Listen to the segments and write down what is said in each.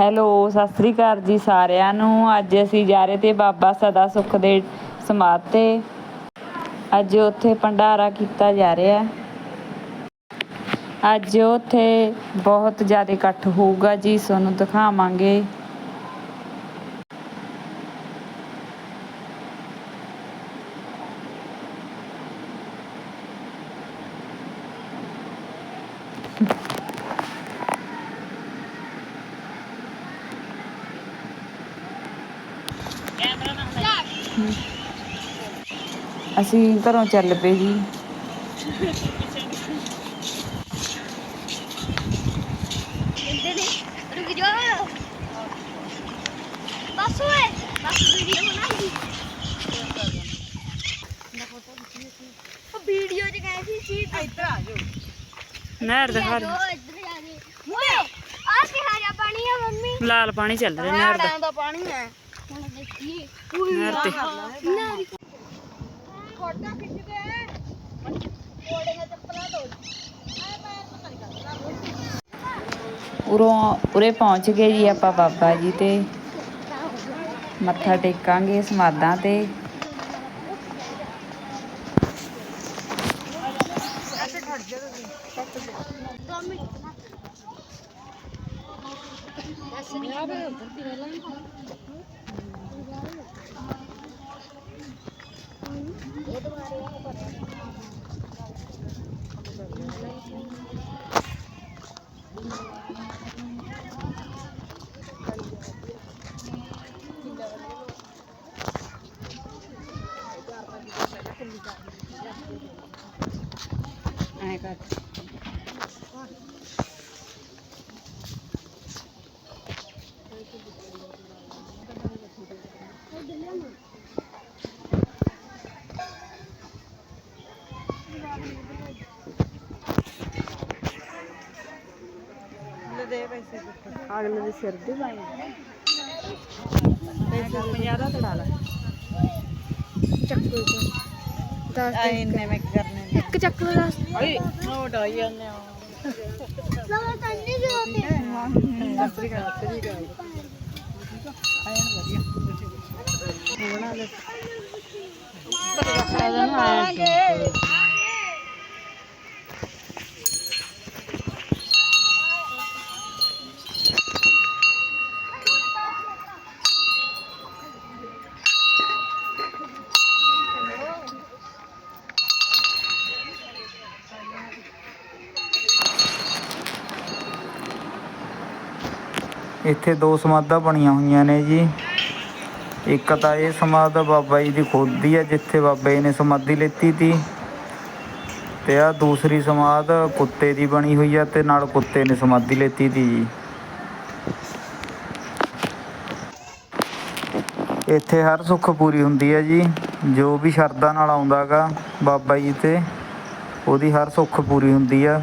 Hello, Sat Sri ਅਕਾਲ ਜੀ ਸਾਰਿਆਂ ਨੂੰ। ਅੱਜ ਅਸੀਂ ਜਾ ਰਹੇ ਤੇ ਬਾਬਾ ਸਦਾ ਸੁੱਖ ਦੇ ਸਮਾਧ ਤੇ। ਅੱਜ ਉੱਥੇ ਭੰਡਾਰਾ ਕੀਤਾ ਜਾ ਰਿਹਾ ਅੱਜ ਉੱਥੇ ਬਹੁਤ ਜ਼ਿਆਦਾ ਇਕੱਠ ਹੋਊਗਾ ਜੀ, ਤੁਹਾਨੂੰ ਦਿਖਾਵਾਂਗੇ। ਅਸੀਂ ਘਰੋਂ ਚੱਲ ਪਏ ਜੀ ਕਹਿੰਦੇ ਨੇ ਰੁਕ ਜਾ ਬਸ ਓਏ ਬਸ ਵੀਡੀਓ ਬਣਾਈ ਉਹ ਵੀਡੀਓ ਚ ਗਏ ਸੀ ਸੀ ਇੱਧਰ ਆ। ਜਾਓ ਨਹਿਰ ਦਿਖਾ ਇੱਧਰ ਆ ਗਏ ਓਏ ਆ ਉਰੋਂ ਉਰੇ ਪਹੁੰਚ ਗਏ ਜੀ ਆਪਾਂ ਬਾਬਾ ਜੀ ਤੇ। ਮੱਥਾ ਟੇਕਾਂਗੇ ਸਮਾਧਾਂ ਤੇ ਐ ਕਰ ਅਗਲੇ ਦੇ ਸਿਰ ਦੇ ਬਾਈ। ਪੈਸਾ 50 ਦਾ ਤੜਾ ਲੈ। ਚੱਕੂ ਚ 10 ਆ ਇੰਨੇ ਮੈਂ ਕੀ ਕਰਨੇ ਨੇ। ਇੱਕ ਚੱਕ ਲੋ 10 ਓਏ ਨੋਟ ਆਈ ਜਾਂਦੇ ਆ ਲਓ ਤੰਨੇ ਜੋ ਹੋਤੇ ਸਤਿ ਸ੍ਰੀ ਅਕਾਲ ਸਤਿ ਸ੍ਰੀ ਅਕਾਲ। ਆਇਆਂ ਵਧੀਆ। ਬਣਾ ਲੈ। ਇੱਥੇ ਦੋ ਸਮਾਧਾਂ ਬਣੀਆਂ ਹੋਈਆਂ ਨੇ ਜੀ। ਇੱਕ ਤਾਂ ਇਹ ਸਮਾਧ ਬਾਬਾ ਜੀ ਦੀ ਖੁਦ ਦੀ ਹੈ, ਜਿੱਥੇ ਬਾਬਾ ਜੀ ਨੇ ਸਮਾਧੀ ਲੈਤੀ ਤੀ। ਤੇ ਆ ਦੂਸਰੀ ਸਮਾਧ ਕੁੱਤੇ ਦੀ ਬਣੀ ਹੋਈ ਆ ਤੇ ਨਾਲ ਕੁੱਤੇ ਨੇ ਸਮਾਧੀ ਲੈਤੀ ਤੀ ਜੀ। ਇੱਥੇ ਹਰ ਸੁੱਖ ਪੂਰੀ ਹੁੰਦੀ ਹੈ ਜੀ। ਜੋ ਵੀ ਸ਼ਰਧਾ ਨਾਲ ਆਉਂਦਾਗਾ ਬਾਬਾ ਜੀ ਤੇ, ਉਹਦੀ ਹਰ ਸੁੱਖ ਪੂਰੀ ਹੁੰਦੀ ਆ।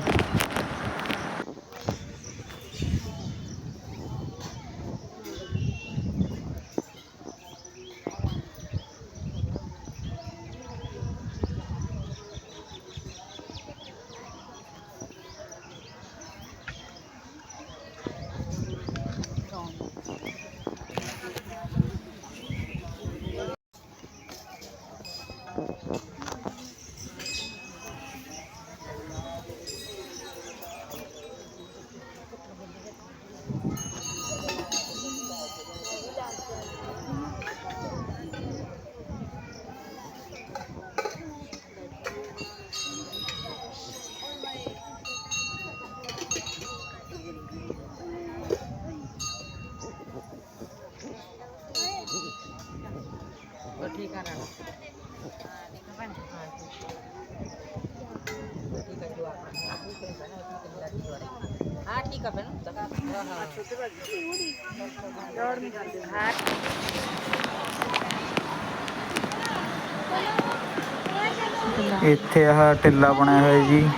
ਇੱਥੇ ਆਹ ਟਿੱਲਾ ਬਣਿਆ ਹੋਇਆ ਜੀ।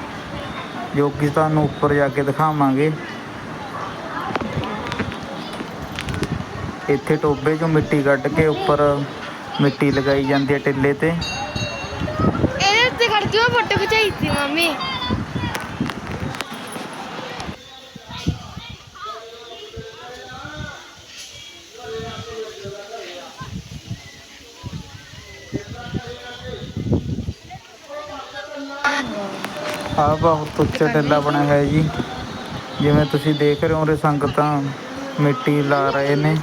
ਜੋ ਕਿ ਤੁਹਾਨੂੰ ਉੱਪਰ ਜਾ ਕੇ ਦਿਖਾਵਾਂਗੇ। ਇੱਥੇ ਟੋਬੇ 'ਚੋਂ ਮਿੱਟੀ ਕੱਢ ਕੇ ਉੱਪਰ ਮਿੱਟੀ ਲਗਾਈ ਜਾਂਦੀ ਹੈ ਟਿੱਲੇ ਤੇ। ਇਹਦੇ ਉੱਤੇ ਖੜ ਕੇ ਮੈਂ ਫੋਟੋ ਖਿਚਾਈ ਸੀ ਮੰਮੀ। ਆ ਬਹੁਤ ਉੱਚਾ ਟਿੱਲਾ ਬਣਿਆ ਹੈ ਜੀ। ਜਿਵੇਂ ਤੁਸੀਂ ਦੇਖ ਰਹੇ ਹੋ ਰੇ ਸੰਗਤਾਂ ਮਿੱਟੀ ਲਾ ਰਹੇ ਨੇ।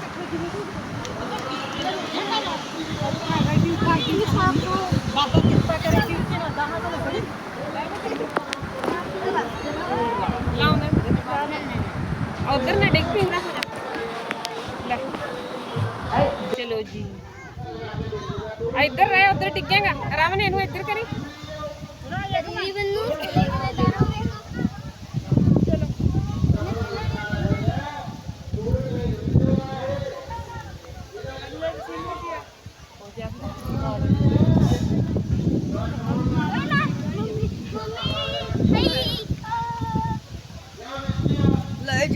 ਉਧਰ ਨਾ ਡਿੱਗ ਪੈਂਦਾ ਲੈ। ਚਲੋ ਜੀ। ਇੱਧਰ ਰਹਿ, ਉਧਰ ਟਿੱਗੇਗਾ ਆਰਾਮ ਨਾਲ ਇਹਨੂੰ ਇੱਧਰ ਕਰੀ ਲੈ ਜਿਕਰੀ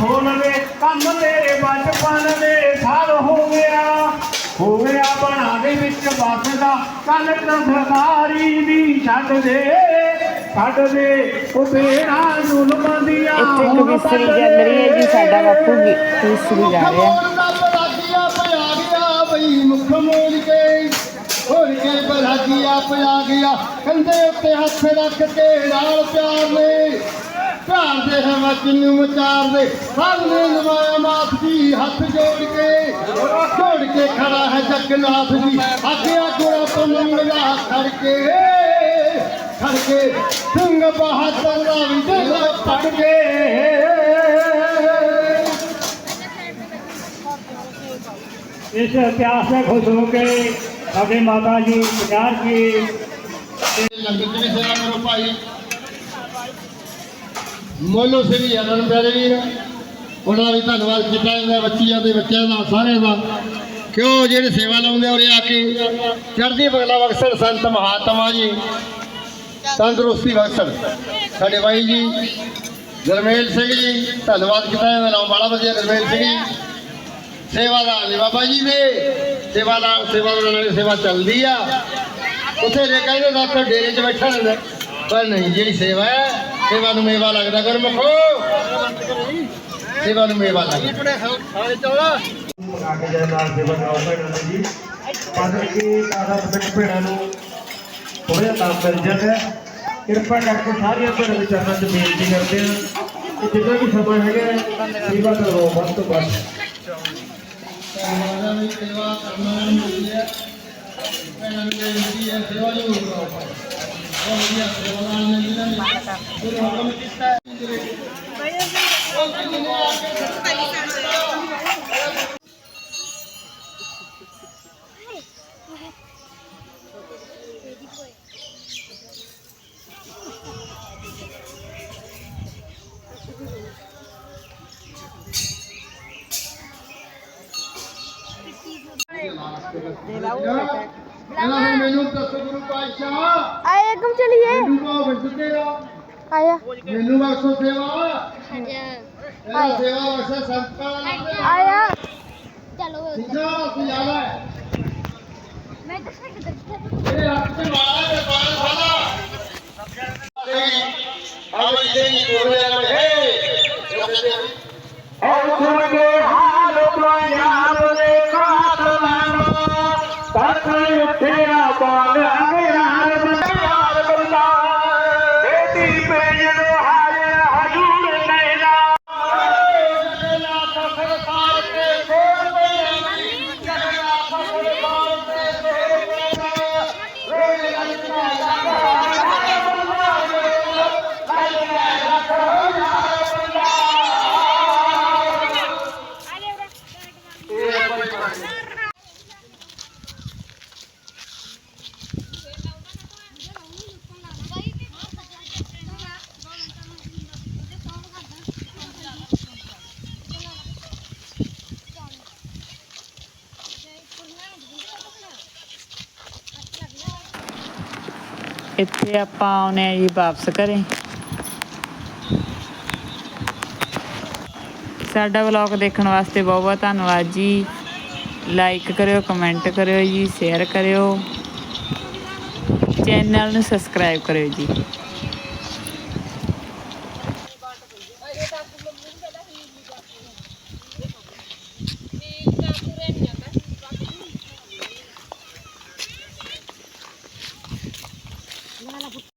ਬਹਾਲ ਖੋਲਵੇ ਕੰਮ ਤੇਰੇ ਬਚਪਨ ਦੇ ਸਾਲ ਹੋ ਗਿਆ। ਹੋ ਗਿਆ ਬਣਾ ਦੇ ਵਿੱਚ ਵਸਦਾ ਕੱਲ ਕੰਧਕਾਰੀ ਦੀ ਛੱਡ ਦੇ। ਛੱਡ ਦੇ ਉਹ ਬੇੜਾ ਜ਼ੁਲਮਾਂ ਦੀਆਂ ਇੱਥੇ ਕਵਿਸਰੀ ਚੱਲ ਰਹੀ ਹੈ ਜੀ ਸਾਡਾ ਬਾਪੂ ਵੀ ਕਵਿਸਰੀ ਗਾ ਰਿਹਾ। ਪਿਆ ਗਿਆ ਬਈ ਮੁਖ ਮੋੜ ਕੇ। ਹੋਰ ਕੇ ਬਲਾਗੀਆ ਪਿਆ ਗਿਆ। ਕੰਧੇ ਉੱਤੇ ਹੱਥ ਰੱਖ ਕੇ ਨਾਲ ਪਿਆਰ ਨੇ। ਭਾਲਦੇ ਹੈ ਵਚਨ ਨੂੰ ਉਚਾਰਦੇ ਹਰ ਨੇ ਨਵਾਇਆ ਮਾਤ ਜੀ ਹੱਥ ਜੋੜ ਕੇ ਜੋੜ ਕੇ ਖੜਾ ਹੈ ਜਗਨਾਥ ਜੀ। ਆਖਿਆ ਕੋਲ ਤੋਂ ਮੰਗਲਾ ਖੜ ਕੇ ਖੜ ਕੇ ਸਿੰਘ ਬਹਾਦਰ ਦਾ ਵੀ ਦਿਲ ਪੜ ਕੇ। ਇਸ ਇਤਿਹਾਸ ਨੇ ਖੁਸ਼ ਹੋ ਕੇ ਸਾਡੇ ਮਾਤਾ ਜੀ ਪਿਆਰ ਕੀ ਲੰਗਰ ਦੀ ਸੇਵਾ ਕਰੋ ਭਾਈ ਮੋਲੋ ਸਿੰਘ ਜੀ ਅਨੰਦ ਪਿਆਰੇ ਵੀਰ ਉਹਨਾਂ ਦਾ ਵੀ ਧੰਨਵਾਦ ਕੀਤਾ ਜਾਂਦਾ ਬੱਚੀਆਂ ਦੇ, ਬੱਚਿਆਂ ਦਾ, ਸਾਰਿਆਂ ਦਾ। ਕਿਉਂ? ਜਿਹੜੇ ਸੇਵਾ ਲਾਉਂਦੇ ਆ ਉਰੇ ਆ ਕੇ। ਚੜ੍ਹਦੀ ਬਗਲਾ ਬਖਸ਼ਣ ਸੰਤ ਮਹਾਤਮਾ ਜੀ। ਤੰਦਰੁਸਤੀ ਬਖਸ਼ਣ। ਸਾਡੇ ਬਾਈ ਜੀ, ਗਰਮੇਲ ਸਿੰਘ ਜੀ, ਧੰਨਵਾਦ ਕੀਤਾ ਜਾਂਦਾ। ਨਾਮ ਬੜਾ ਵਧੀਆ, ਗਰਮੇਲ ਸਿੰਘ ਜੀ। ਸੇਵਾਦਾਰ ਨੇ। ਬਾਬਾ ਜੀ ਦੇ ਸੇਵਾਦਾਰ, ਸੇਵਾਦਾਰਾਂ ਨਾਲ ਸੇਵਾ ਚੱਲਦੀ ਆ। ਉੱਥੇ ਜੇ ਕਹਿੰਦੇ ਦਾ ਡੇਰੇ 'ਚ ਬੈਠਾ ਰਹਿੰਦਾ। ਪਰ ਨਹੀਂ ਜਿਹੜੀ ਸੇਵਾ ਹੈ ਸੇਵਾ ਨੂੰ ਮੇਵਾ ਲੱਗਦਾ ਕਰ ਮੁਖੋ ਸੇਵਾ ਨੂੰ ਮੇਵਾ ਲੱਗਦਾ ਸਾਰੇ ਚੌੜਾ ਆਗੇ ਦੇ ਨਾਲ ਸੇਵਾ ਕਰਾਓ ਭੈਣਾਂ ਨੇ ਜੀ ਪਾਦਰ ਕੀ ਦਾਦਾ ਪਿੰਡ ਭੈਣਾਂ ਨੂੰ ਥੋੜਾ ਨਾਮ ਮਿਲ ਹੈ। ਕਿਰਪਾ ਕਰਕੇ ਸਾਰੀਆਂ ਭੈਣਾਂ ਦੇ ਚਰਨਾਂ 'ਚ ਬੇਨਤੀ ਕਰਦੇ ਹਾਂ ਕਿ ਜਿੰਨਾ ਵੀ ਸਮਾਂ ਹੈਗਾ ਸੇਵਾ ਕਰੋ ਵੱਧ ਤੋਂ ਵੱਧ ਸੇਵਾ ਦੀ ਸੇਵਾ ਕਰਨਾ ਮਿਲਦੀ ਹੈ ਭੈਣਾਂ ਨੂੰ ਬੇਨਤੀ ਹੈ ਸੇਵਾ ਜ਼ਰੂਰ ਕਰੋ ਬਹੁਤ ਵਧੀਆ ਸੇਵਾਦਾਰ ਨੇ ਜਿਨ੍ਹਾਂ ਨੇ ਗੁਰੂ ਹੁਕਮ ਕੀਤਾ ਹੈ ਇਹਨਾਂ ਨੇ ਮੈਨੂੰ ਦੱਸੋ ਗੁਰੂ ਪਾਤਸ਼ਾਹ ਆਇਆ ਕਮ ਚਲਿए ਮੈਨੂੰ ਕੋ ਵਿੱਚ ਤੇਰਾ ਆਇਆ ਮੈਨੂੰ ਬਖਸ਼ੋ ਸੇਵਾ ਇਹ ਸੇਵਾ ਬਖਸ਼ੇ ਸੰਤਾਂ ਨੇ ਆਇਆ ਸਿੱਖਾ ਸਿਆਵਾ ਮੈਂ ਤਾਂ ਕਿੱਧਰ ਇਹ ਹੱਥ ਤੇ ਮਾਰਾ ਤੇ ਬਾਲ ਵਾਲਾ ਆਵੇ ਦੇਈ ਕੋਲੇ ਹੈ ਔ ਸੁਣ ਕੇ ਹਾਲ ਪੰਜਾਬ ਦੇ ਕਾਤ ਲਾਣਾ ਤੱਕ ਉੱਠਿਆ ਬਾਗ ਇੱਥੇ ਆਪਾਂ ਆਉਨੇ ਆ ਜੀ ਵਾਪਸ ਕਰੇ ਸਾਡਾ ਵਲੌਗ ਦੇਖਣ ਵਾਸਤੇ ਬਹੁਤ ਬਹੁਤ ਧੰਨਵਾਦ ਜੀ। ਲਾਈਕ ਕਰਿਓ ਕਮੈਂਟ ਕਰਿਓ ਜੀ ਸ਼ੇਅਰ ਕਰਿਓ। ਚੈਨਲ ਨੂੰ ਸਬਸਕ੍ਰਾਈਬ ਕਰਿਓ ਜੀ।